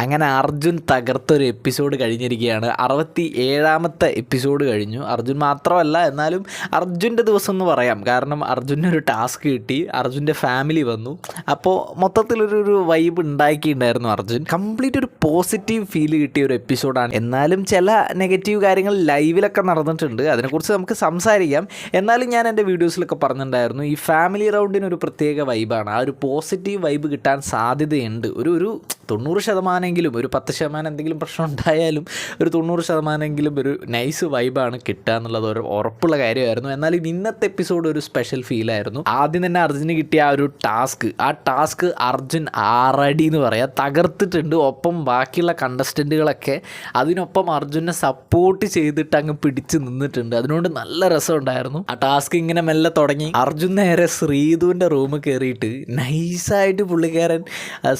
അങ്ങനെ അർജുൻ തകർത്തൊരു എപ്പിസോഡ് കഴിഞ്ഞിരിക്കുകയാണ്. അറുപത്തി ഏഴാമത്തെ എപ്പിസോഡ് കഴിഞ്ഞു. അർജുൻ മാത്രമല്ല എന്നാലും അർജുന്റെ ദിവസം എന്ന് പറയാം. കാരണം അർജുന്റെ ഒരു ടാസ്ക് കിട്ടി. അർജുന്റെ ഫാമിലി വന്നു. അപ്പോൾ മൊത്തത്തിലൊരു ഒരു വൈബ് ഉണ്ടാക്കിയിട്ടുണ്ടായിരുന്നു അർജുൻ. കംപ്ലീറ്റ് ഒരു പോസിറ്റീവ് ഫീൽ കിട്ടിയ ഒരു എപ്പിസോഡാണ് എന്നാലും ചില നെഗറ്റീവ് കാര്യങ്ങൾ ലൈവിലൊക്കെ നടന്നിട്ടുണ്ട്. അതിനെക്കുറിച്ച് നമുക്ക് സംസാരിക്കാം. എന്നാലും ഞാൻ എന്റെ വീഡിയോസിലൊക്കെ പറഞ്ഞിട്ടുണ്ടായിരുന്നു. ഈ ഫാമിലി റൗണ്ടിന് ഒരു പ്രത്യേക വൈബാണ് ആ ഒരു പോസിറ്റീവ് വൈബ് കിട്ടാൻ സാധ്യതയുണ്ട്. ഒരു ഒരു തൊണ്ണൂറ് ശതമാനമെങ്കിലും ഒരു പത്ത് ശതമാനം എന്തെങ്കിലും പ്രശ്നം ഉണ്ടായാലും ഒരു തൊണ്ണൂറ് ശതമാനമെങ്കിലും ഒരു നൈസ് വൈബാണ് കിട്ടുക എന്നുള്ളത് ഒരു ഉറപ്പുള്ള കാര്യമായിരുന്നു. എന്നാൽ ഇന്നത്തെ എപ്പിസോഡ് ഒരു സ്പെഷ്യൽ ഫീലായിരുന്നു ആദ്യം തന്നെ അർജുന് കിട്ടിയ ആ ഒരു ടാസ്ക് ആ ടാസ്ക് അർജുൻ ആറടി എന്ന് പറയാം. തകർത്തിട്ടുണ്ട്. ഒപ്പം ബാക്കിയുള്ള കണ്ടസ്റ്റന്റുകളൊക്കെ അതിനൊപ്പം അർജുനെ സപ്പോർട്ട് ചെയ്തിട്ട് അങ്ങ് പിടിച്ച് നിന്നിട്ടുണ്ട്. അതിനോട് നല്ല രസമുണ്ടായിരുന്നു ആ ടാസ്ക് ഇങ്ങനെ മെല്ലെ തുടങ്ങി. അർജുൻ നേരെ ശ്രീധുവിന്റെ റൂമിൽ കയറിയിട്ട് നൈസായിട്ട് പുള്ളിക്കാരൻ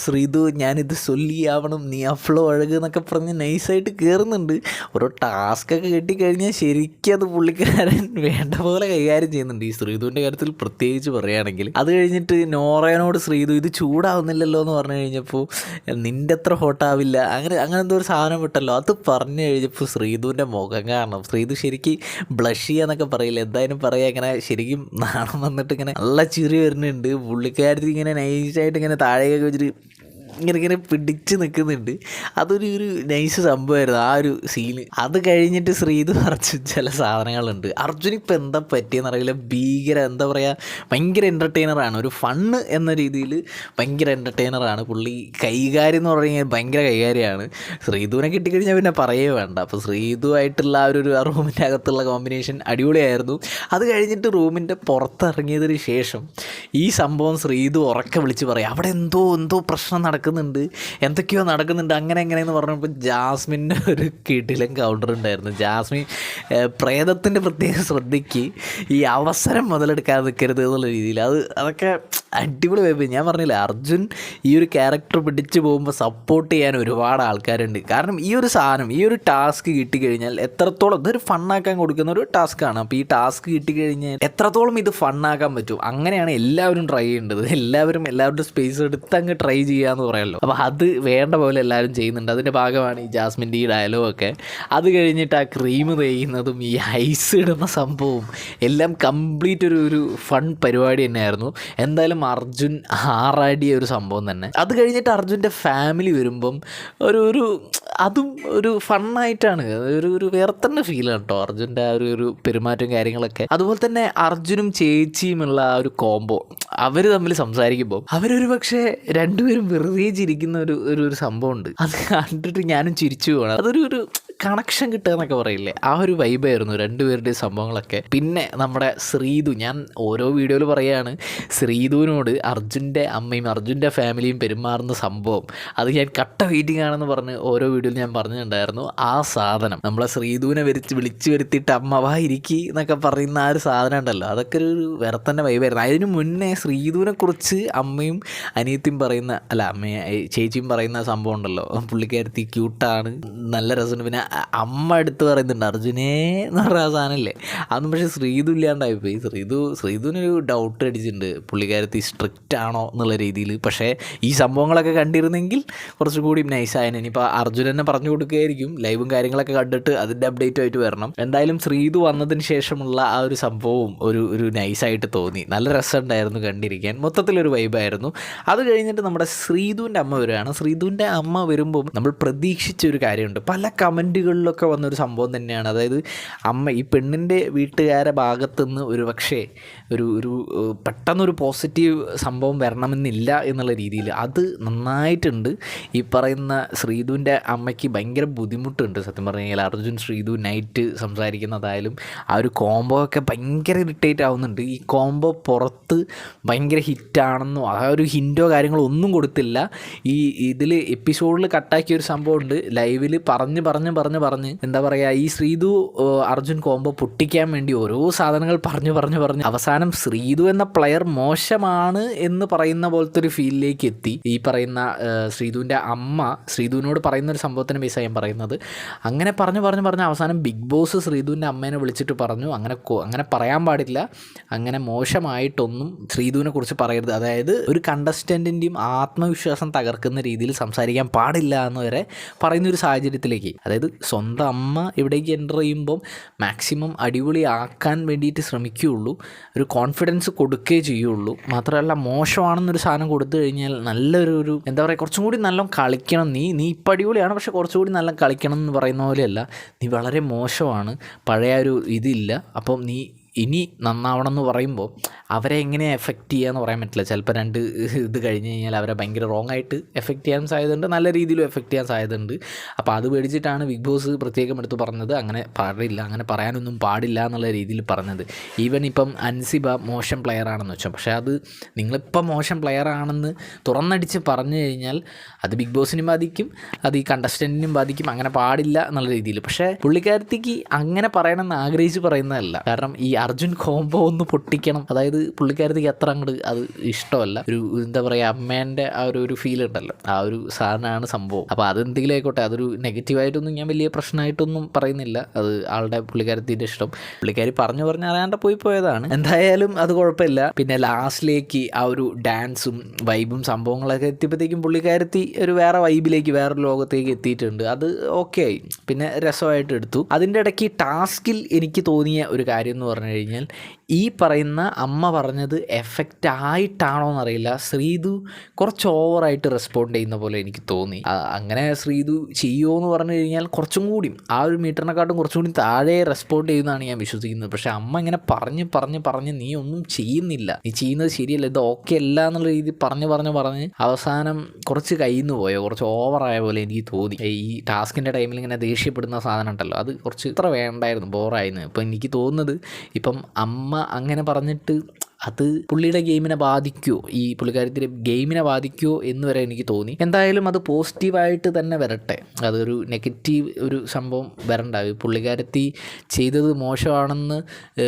ശ്രീതു ഞാനിത് ചൊല്ലിയാവണം നീ ആ ഫ്ലോ അഴക് എന്നൊക്കെ പറഞ്ഞ് നൈസായിട്ട് കയറുന്നുണ്ട് ഓരോ ടാസ്കൊക്കെ കിട്ടിക്കഴിഞ്ഞാൽ ശരിക്കും അത് പുള്ളിക്കാരൻ വേണ്ട പോലെ കൈകാര്യം ചെയ്യുന്നുണ്ട്. ഈ ശ്രീധുവിന്റെ കാര്യത്തിൽ പ്രത്യേകിച്ച് പറയുകയാണെങ്കിൽ അത് കഴിഞ്ഞിട്ട് നോറയനോട് ശ്രീധു ഇത് ചൂടാവുന്നില്ലല്ലോ എന്ന് പറഞ്ഞു കഴിഞ്ഞപ്പോൾ നിന്റെ അത്ര ഹോട്ടാവില്ല അങ്ങനെ അങ്ങനെ എന്തോ ഒരു സാധനം വിട്ടല്ലോ അത് പറഞ്ഞു കഴിഞ്ഞപ്പോൾ ശ്രീധുവിന്റെ മുഖം കാരണം ശ്രീധു ശരിക്കും ബ്ലഷ് ചെയ്യാന്നൊക്കെ പറയില്ല? എന്തായാലും പറയാം ഇങ്ങനെ ശരിക്കും നാണം വന്നിട്ട് ഇങ്ങനെ നല്ല ചിരി വരുന്നുണ്ട്. പുള്ളിക്കാരത്തി ഇങ്ങനെ നൈസായിട്ട് ഇങ്ങനെ താഴേക്കൊക്കെ വെച്ചിട്ട് ഇങ്ങനെ ഇങ്ങനെ പിടിച്ച് നിൽക്കുന്നുണ്ട്. അതൊരു ഒരു നൈസ് സംഭവമായിരുന്നു ആ ഒരു സീന് അത് കഴിഞ്ഞിട്ട് ശ്രീധു അർജുൻ ചില സാധനങ്ങളുണ്ട്. അർജുൻ ഇപ്പം എന്താ പറ്റിയെന്ന് അറിയില്ല. ഭീകര എന്താ പറയുക ഭയങ്കര എന്റർടൈനറാണ് ഒരു ഫണ്ണ് എന്ന രീതിയിൽ ഭയങ്കര എന്റർടൈനറാണ് പുള്ളി കൈകാര്യം എന്ന് പറഞ്ഞു കഴിഞ്ഞാൽ ഭയങ്കര കൈകാര്യമാണ് ശ്രീധുവിനെ കിട്ടിക്കഴിഞ്ഞാൽ പിന്നെ പറയേ വേണ്ട. അപ്പോൾ ശ്രീധുവായിട്ടുള്ള ആ ഒരു റൂമിന്റെ അകത്തുള്ള കോമ്പിനേഷൻ അടിപൊളിയായിരുന്നു. അത് കഴിഞ്ഞിട്ട് റൂമിന്റെ പുറത്തിറങ്ങിയതിന് ശേഷം ഈ സംഭവം ശ്രീധു ഉറക്കെ വിളിച്ച് പറയും. അവിടെ എന്തോ എന്തോ പ്രശ്നം നടക്കുന്നുണ്ട്. എന്തൊക്കെയോ നടക്കുന്നുണ്ട്. അങ്ങനെ എങ്ങനെയെന്ന് പറഞ്ഞപ്പോൾ ജാസ്മിന്റെ ഒരു കിടിലൻ കൗണ്ടർ ഉണ്ടായിരുന്നു. ജാസ്മിൻ പ്രേതത്തിന്റെ പ്രത്യേക ശ്രദ്ധയ്ക്ക് ഈ അവസരം മുതലെടുക്കാതെ നിൽക്കരുത് എന്നുള്ള രീതിയിൽ. അത് അതൊക്കെ അടിപൊളി വൈബ് ഞാൻ പറഞ്ഞില്ല അർജുൻ ഈ ഒരു ക്യാരക്ടർ പിടിച്ചു പോകുമ്പോൾ സപ്പോർട്ട് ചെയ്യാൻ ഒരുപാട് ആൾക്കാരുണ്ട്. കാരണം ഈ ഒരു സാധനം ഈ ഒരു ടാസ്ക് കിട്ടിക്കഴിഞ്ഞാൽ എത്രത്തോളം ഇതൊരു ഫണ്ണാക്കാൻ കൊടുക്കുന്ന ഒരു ടാസ്ക്കാണ് അപ്പോൾ ഈ ടാസ്ക് കിട്ടിക്കഴിഞ്ഞാൽ എത്രത്തോളം ഇത് ഫണ്ണാക്കാൻ പറ്റും? അങ്ങനെയാണ് എല്ലാവരും ട്രൈ ചെയ്യേണ്ടത്. എല്ലാവരും എല്ലാവരുടെ സ്പേസ് എടുത്ത് അങ്ങ് ട്രൈ ചെയ്യാന്ന് പറയാമല്ലോ അപ്പോൾ അത് വേണ്ട പോലെ എല്ലാവരും ചെയ്യുന്നുണ്ട്. അതിന്റെ ഭാഗമാണ് ഈ ജാസ്മിന്റെ ഈ ഡയലോഗൊക്കെ അത് കഴിഞ്ഞിട്ട് ആ ക്രീം തേയുന്നതും ഈ ഐസ് ഇടുന്ന സംഭവവും എല്ലാം കംപ്ലീറ്റ് ഒരു ഒരു ഫൺ പരിപാടി തന്നെയായിരുന്നു. എന്തായാലും അർജുൻ ആറാടിയ ഒരു സംഭവം തന്നെ. അത് കഴിഞ്ഞിട്ട് അർജുന്റെ ഫാമിലി വരുമ്പം ഒരു ഒരു അതും ഒരു ഫണ്ണായിട്ടാണ് ഒരു ഒരു വേറെ തന്നെ ഫീലാണ് കേട്ടോ അർജുന്റെ ആ ഒരു ഒരു പെരുമാറ്റവും കാര്യങ്ങളൊക്കെ. അതുപോലെ തന്നെ അർജുനും ചേച്ചിയുമുള്ള ആ ഒരു കോംബോ അവർ തമ്മിൽ സംസാരിക്കുമ്പോൾ അവരൊരു പക്ഷേ രണ്ടുപേരും വെറുതെ ചിരിക്കുന്ന ഒരു ഒരു സംഭവം ഉണ്ട് അത് കണ്ടിട്ട് ഞാനും ചിരിച്ചു പോകണം അതൊരു ഒരു കണക്ഷൻ കിട്ടുക എന്നൊക്കെ പറയില്ലേ? ആ ഒരു വൈബായിരുന്നു രണ്ടുപേരുടെയും സംഭവങ്ങളൊക്കെ. പിന്നെ നമ്മുടെ ശ്രീതു ഞാൻ ഓരോ വീഡിയോയിൽ പറയുകയാണ് ശ്രീതുവിനോട് അർജുന്റെ അമ്മയും അർജുന്റെ ഫാമിലിയും പെരുമാറുന്ന സംഭവം. അത് ഞാൻ കട്ട വെയിറ്റിംഗ് ആണെന്ന് പറഞ്ഞ് ഓരോ വീഡിയോയിൽ ഞാൻ പറഞ്ഞിട്ടുണ്ടായിരുന്നു. ആ സാധനം നമ്മളെ ശ്രീതുവിനെ വരിച്ച് വിളിച്ചു വരുത്തിയിട്ട് അമ്മ വാ ഇരിക്കി എന്നൊക്കെ പറയുന്ന ആ ഒരു സാധനം ഉണ്ടല്ലോ. അതൊക്കെ ഒരു വേറെ തന്നെ വൈബായിരുന്നു അതിന് മുന്നേ ശ്രീതുവിനെക്കുറിച്ച് അമ്മയും അനിയത്തിയും പറയുന്ന അല്ല അമ്മയെ ചേച്ചിയും പറയുന്ന സംഭവം ഉണ്ടല്ലോ. പുള്ളിക്കാരത്തി ക്യൂട്ടാണ് നല്ല രസമുണ്ട്. പിന്നെ അമ്മ എടുത്ത് പറയുന്നുണ്ട് അർജുനേ എന്ന് പറയുന്ന സാധനമല്ലേ? അതൊന്നും പക്ഷേ ശ്രീതു ഇല്ലാണ്ടായിപ്പോയി ശ്രീതു ശ്രീതുവിനൊരു ഡൗട്ട് അടിച്ചിട്ടുണ്ട്. പുള്ളിക്കാരത്തി സ്ട്രിക്റ്റ് ആണോ എന്നുള്ള രീതിയിൽ. പക്ഷേ ഈ സംഭവങ്ങളൊക്കെ കണ്ടിരുന്നെങ്കിൽ കുറച്ചുകൂടി നൈസായനെ ഇനിയിപ്പോൾ അർജുൻ പറഞ്ഞു കൊടുക്കുകയായിരിക്കും. ലൈവും കാര്യങ്ങളൊക്കെ കണ്ടിട്ട് അതിന്റെ അപ്ഡേറ്റും ആയിട്ട് വരണം. എന്തായാലും ശ്രീതു വന്നതിന് ശേഷമുള്ള ആ ഒരു സംഭവവും ഒരു ഒരു നൈസായിട്ട് തോന്നി. നല്ല രസമുണ്ടായിരുന്നു കണ്ടിരിക്കാൻ. മൊത്തത്തിലൊരു വൈബായിരുന്നു അത് കഴിഞ്ഞിട്ട് നമ്മുടെ ശ്രീതുവിന്റെ അമ്മ വരുവാണ് ശ്രീതുവിന്റെ അമ്മ വരുമ്പോൾ നമ്മൾ പ്രതീക്ഷിച്ച ഒരു കാര്യമുണ്ട്. പല കമന്റുകളിലൊക്കെ വന്നൊരു സംഭവം തന്നെയാണ്. അതായത് അമ്മ ഈ പെണ്ണിന്റെ വീട്ടുകാരെ ഭാഗത്തുനിന്ന് ഒരു പക്ഷേ ഒരു ഒരു പെട്ടെന്നൊരു പോസിറ്റീവ് സംഭവം വരണമെന്നില്ല എന്നുള്ള രീതിയിൽ. അത് നന്നായിട്ടുണ്ട്. ഈ പറയുന്ന ശ്രീധുവിന്റെ അമ്മയ്ക്ക് ഭയങ്കര ബുദ്ധിമുട്ടുണ്ട്. സത്യം പറഞ്ഞു കഴിഞ്ഞാൽ അർജുൻ ശ്രീധു നൈറ്റ് സംസാരിക്കുന്നതായാലും ആ ഒരു കോംബോ ഒക്കെ ഭയങ്കര ഇറിറ്റേറ്റ് ആവുന്നുണ്ട്. ഈ കോംബോ പുറത്ത് ഭയങ്കര ഹിറ്റാണെന്നോ ആ ഒരു ഹിന്റോ കാര്യങ്ങളോ ഒന്നും കൊടുത്തില്ല. ഈ ഇതിൽ എപ്പിസോഡിൽ കട്ടാക്കിയ ഒരു സംഭവമുണ്ട് ലൈവിൽ പറഞ്ഞ് പറഞ്ഞ് പറഞ്ഞ് പറഞ്ഞ് എന്താ പറയുക ഈ ശ്രീതു അർജുൻ കോംബോ പൊട്ടിക്കാൻ വേണ്ടി ഓരോ സാധനങ്ങൾ പറഞ്ഞു പറഞ്ഞു പറഞ്ഞ് അവസാനം ശ്രീതു എന്ന പ്ലെയർ മോശമാണ് എന്ന് പറയുന്ന പോലത്തെ ഒരു ഫീലിലേക്ക് എത്തി. ഈ പറയുന്ന ശ്രീതുവിന്റെ അമ്മ ശ്രീതുവിനോട് പറയുന്ന ഒരു സംഭവം സംഭവത്തിന് ബേസായി ഞാൻ പറയുന്നത്. അങ്ങനെ പറഞ്ഞു പറഞ്ഞു പറഞ്ഞ് അവസാനം ബിഗ് ബോസ് ശ്രീതുവിന്റെ അമ്മേനെ വിളിച്ചിട്ട് പറഞ്ഞു അങ്ങനെ അങ്ങനെ പറയാൻ പാടില്ല. അങ്ങനെ മോശമായിട്ടൊന്നും ശ്രീതുവിനെ കുറിച്ച് പറയരുത്. അതായത് ഒരു കണ്ടസ്റ്റന്റിന്റെയും ആത്മവിശ്വാസം തകർക്കുന്ന രീതിയിൽ സംസാരിക്കാൻ പാടില്ല എന്ന് വരെ പറയുന്ന ഒരു സാഹചര്യത്തിലേക്ക്. അതായത് സ്വന്തം അമ്മ ഇവിടേക്ക് എന്റർ ചെയ്യുമ്പം മാക്സിമം അടിപൊളിയാക്കാൻ വേണ്ടിയിട്ട് ശ്രമിക്കുകയുള്ളൂ. ഒരു കോൺഫിഡൻസ് കൊടുക്കുകയേ ചെയ്യുള്ളൂ. മാത്രമല്ല മോശമാണെന്നൊരു സാധനം കൊടുത്തു കഴിഞ്ഞാൽ നല്ലൊരു ഒരു എന്താ പറയുക കുറച്ചും കൂടി നല്ല കളിക്കണം. നീ നീ ഇപ്പം അടിപൊളിയാണ് പക്ഷെ കുറച്ചുകൂടി നല്ല കളിക്കണം എന്ന് പറയുന്ന പോലെയല്ല. നീ വളരെ മോശമാണ്. പഴയ ഒരു ഇതില്ല. അപ്പം നീ ഇനി നന്നാവണം എന്ന് പറയുമ്പോൾ അവരെ എങ്ങനെ എഫക്റ്റ് ചെയ്യുക എന്ന് പറയാൻ പറ്റില്ല. ചിലപ്പോൾ രണ്ട് ഇത് കഴിഞ്ഞ് കഴിഞ്ഞാൽ അവരെ ഭയങ്കര റോങ് ആയിട്ട് എഫക്റ്റ് ചെയ്യാൻ സാധ്യതയുണ്ട്. നല്ല രീതിയിലും എഫക്റ്റ് ചെയ്യാൻ സാധ്യതയുണ്ട്. അപ്പോൾ അത് പേടിച്ചിട്ടാണ് ബിഗ് ബോസ് പ്രത്യേകം എടുത്ത് പറഞ്ഞത്. അങ്ങനെ പാടില്ല അങ്ങനെ പറയാനൊന്നും പാടില്ല എന്നുള്ള രീതിയിൽ പറഞ്ഞത്. ഈവൻ ഇപ്പം അൻസിബ മോശം പ്ലെയർ ആണെന്ന് വെച്ചോ. പക്ഷേ അത് നിങ്ങളിപ്പം മോശം പ്ലെയർ ആണെന്ന് തുറന്നടിച്ച് പറഞ്ഞു കഴിഞ്ഞാൽ അത് ബിഗ് ബോസിനും ബാധിക്കും അത് ഈ കണ്ടസ്റ്റന്റിനും ബാധിക്കും. അങ്ങനെ പാടില്ല എന്നുള്ള രീതിയിൽ. പക്ഷേ പുള്ളിക്കാരത്തേക്ക് അങ്ങനെ പറയണമെന്ന് ആഗ്രഹിച്ച് പറയുന്നതല്ല. കാരണം ഈ അർജുൻ കോംബോ ഒന്ന് പൊട്ടിക്കണം. അതായത് പുള്ളിക്കാരത്തേക്ക് അത്ര അങ്ങോട്ട് അത് ഇഷ്ടമല്ല. ഒരു എന്താ പറയുക അമ്മേന്റെ ആ ഒരു ഒരു ഫീൽ ഉണ്ടല്ലോ. ആ ഒരു സാധനമാണ് സംഭവം. അപ്പോൾ അതെന്തെങ്കിലും ആയിക്കോട്ടെ. അതൊരു നെഗറ്റീവായിട്ടൊന്നും ഞാൻ വലിയ പ്രശ്നമായിട്ടൊന്നും പറയുന്നില്ല. അത് ആളുടെ പുള്ളിക്കാരത്തിന്റെ ഇഷ്ടം. പുള്ളിക്കാരി പറഞ്ഞു പറഞ്ഞ് അറിയാണ്ട് പോയി പോയതാണ്. എന്തായാലും അത് കുഴപ്പമില്ല. പിന്നെ ലാസ്റ്റിലേക്ക് ആ ഒരു ഡാൻസും വൈബും സംഭവങ്ങളൊക്കെ എത്തിയപ്പോഴത്തേക്കും പുള്ളിക്കാരത്തി ഒരു വേറെ വൈബിലേക്ക് വേറെ ലോകത്തേക്ക് എത്തിയിട്ടുണ്ട്. അത് ഓക്കെ ആയി. പിന്നെ രസമായിട്ട് എടുത്തു. അതിന്റെ ഇടയ്ക്ക് ടാസ്കിൽ എനിക്ക് തോന്നിയ ഒരു കാര്യം എന്ന് പറഞ്ഞു കഴിഞ്ഞാൽ ഈ പറയുന്ന അമ്മ പറഞ്ഞത് എഫക്റ്റ് ആയിട്ടാണോ എന്നറിയില്ല ശ്രീതു കുറച്ച് ഓവറായിട്ട് റെസ്പോണ്ട് ചെയ്യുന്ന പോലെ എനിക്ക് തോന്നി. അങ്ങനെ ശ്രീതു ചെയ്യുമോ എന്ന് പറഞ്ഞു കഴിഞ്ഞാൽ കുറച്ചും കൂടി ആ ഒരു മീറ്ററിനെക്കാട്ടും കുറച്ചും കൂടി താഴെ റെസ്പോണ്ട് ചെയ്യുന്നതാണ് ഞാൻ വിശ്വസിക്കുന്നത്. പക്ഷേ അമ്മ ഇങ്ങനെ പറഞ്ഞ് പറഞ്ഞ് പറഞ്ഞ് നീ ഒന്നും ചെയ്യുന്നില്ല. നീ ചെയ്യുന്നത് ശരിയല്ല ഇത് ഓക്കെ അല്ല എന്നുള്ള രീതി പറഞ്ഞ് പറഞ്ഞ് പറഞ്ഞ് അവസാനം കുറച്ച് കയ്യിൽ നിന്ന് പോയോ കുറച്ച് ഓവറായ പോലെ എനിക്ക് തോന്നി. ഈ ടാസ്കിന്റെ ടൈമിൽ ഇങ്ങനെ ദേഷ്യപ്പെടുന്ന സാധനം ഉണ്ടല്ലോ അത് കുറച്ച് ഇത്ര വേണ്ടായിരുന്നു ബോറായിരുന്നു അപ്പോൾ എനിക്ക് തോന്നുന്നത് ഇപ്പം അമ്മ അങ്ങനെ പറഞ്ഞിട്ട് അത് പുള്ളിയുടെ ഗെയിമിനെ ബാധിക്കുമോ ഈ പുള്ളിക്കാരത്തിന്റെ ഗെയിമിനെ ബാധിക്കുമോ എന്ന് വരെ എനിക്ക് തോന്നി. എന്തായാലും അത് പോസിറ്റീവായിട്ട് തന്നെ വരട്ടെ. അതൊരു നെഗറ്റീവ് ഒരു സംഭവം വരണ്ട. പുള്ളിക്കാരത്തി ചെയ്തത് മോശമാണെന്ന്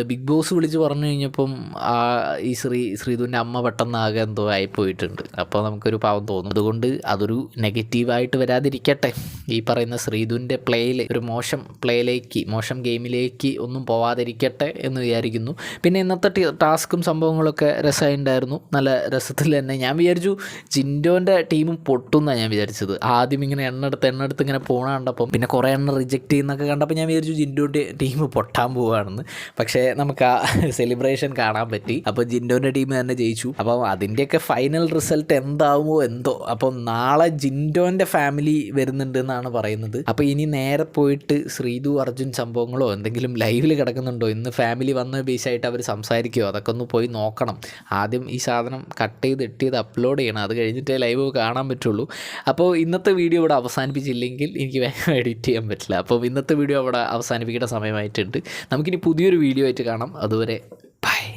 ബിഗ് ബോസ് വിളിച്ച് പറഞ്ഞു കഴിഞ്ഞപ്പം ആ ഈ ശ്രീ ശ്രീധുവിന്റെ അമ്മ പെട്ടെന്ന് ആകെ എന്തോ ആയിപ്പോയിട്ടുണ്ട് അപ്പോൾ നമുക്കൊരു പാവം തോന്നും. അതുകൊണ്ട് അതൊരു നെഗറ്റീവായിട്ട് വരാതിരിക്കട്ടെ. ഈ പറയുന്ന ശ്രീധുവിന്റെ പ്ലേയിൽ ഒരു മോശം പ്ലേയിലേക്ക് മോശം ഗെയിമിലേക്ക് ഒന്നും പോവാതിരിക്കട്ടെ എന്ന് വിചാരിക്കുന്നു. പിന്നെ ഇന്നത്തെ ടാസ്കും ടാസ്കും സംഭവങ്ങളൊക്കെ രസമുണ്ടായിരുന്നു നല്ല രസത്തിൽ തന്നെ. ഞാൻ വിചാരിച്ചു ജിൻഡോന്റെ ടീമും പൊട്ടുമെന്നാണ് ഞാൻ വിചാരിച്ചത്. ആദ്യം ഇങ്ങനെ എണ്ണെടുത്ത് എണ്ണെടുത്ത് ഇങ്ങനെ പോണ കണ്ടപ്പം പിന്നെ കുറേ എണ്ണം റിജക്റ്റ് ചെയ്യുന്നൊക്കെ കണ്ടപ്പോൾ ഞാൻ വിചാരിച്ചു ജിൻഡോന്റെ ടീം പൊട്ടാൻ പോവുകയാണെന്ന് പക്ഷേ നമുക്ക് ആ സെലിബ്രേഷൻ കാണാൻ പറ്റി. അപ്പോൾ ജിൻഡോന്റെ ടീം തന്നെ ജയിച്ചു. അപ്പം അതിന്റെയൊക്കെ ഫൈനൽ റിസൾട്ട് എന്താവുമോ എന്തോ. അപ്പം നാളെ ജിൻഡോന്റെ ഫാമിലി വരുന്നുണ്ട് എന്നാണ് പറയുന്നത്. അപ്പോൾ ഇനി നേരെ പോയിട്ട് ശ്രീതു അർജുൻ സംഭവങ്ങളോ എന്തെങ്കിലും ലൈവിൽ കിടക്കുന്നുണ്ടോ? ഇന്ന് ഫാമിലി വന്ന ബേസായിട്ട് അവർ സംസാരിക്കുമോ അതൊക്കെ ഒന്ന് പോയി നോക്കണം. ആദ്യം ഈ സാധനം കട്ട് ചെയ്ത് ഇട്ട് ചെയ്ത് അപ്ലോഡ് ചെയ്യണം. അത് കഴിഞ്ഞിട്ടേ ലൈവ് കാണാൻ പറ്റുള്ളൂ. അപ്പോൾ ഇന്നത്തെ വീഡിയോ ഇവിടെ അവസാനിപ്പിച്ചില്ലെങ്കിൽ എനിക്ക് വേഗം എഡിറ്റ് ചെയ്യാൻ പറ്റില്ല. അപ്പോൾ ഇന്നത്തെ വീഡിയോ അവിടെ അവസാനിപ്പിക്കേണ്ട സമയമായിട്ടുണ്ട്. നമുക്കിനി പുതിയൊരു വീഡിയോ ആയിട്ട് കാണാം. അതുവരെ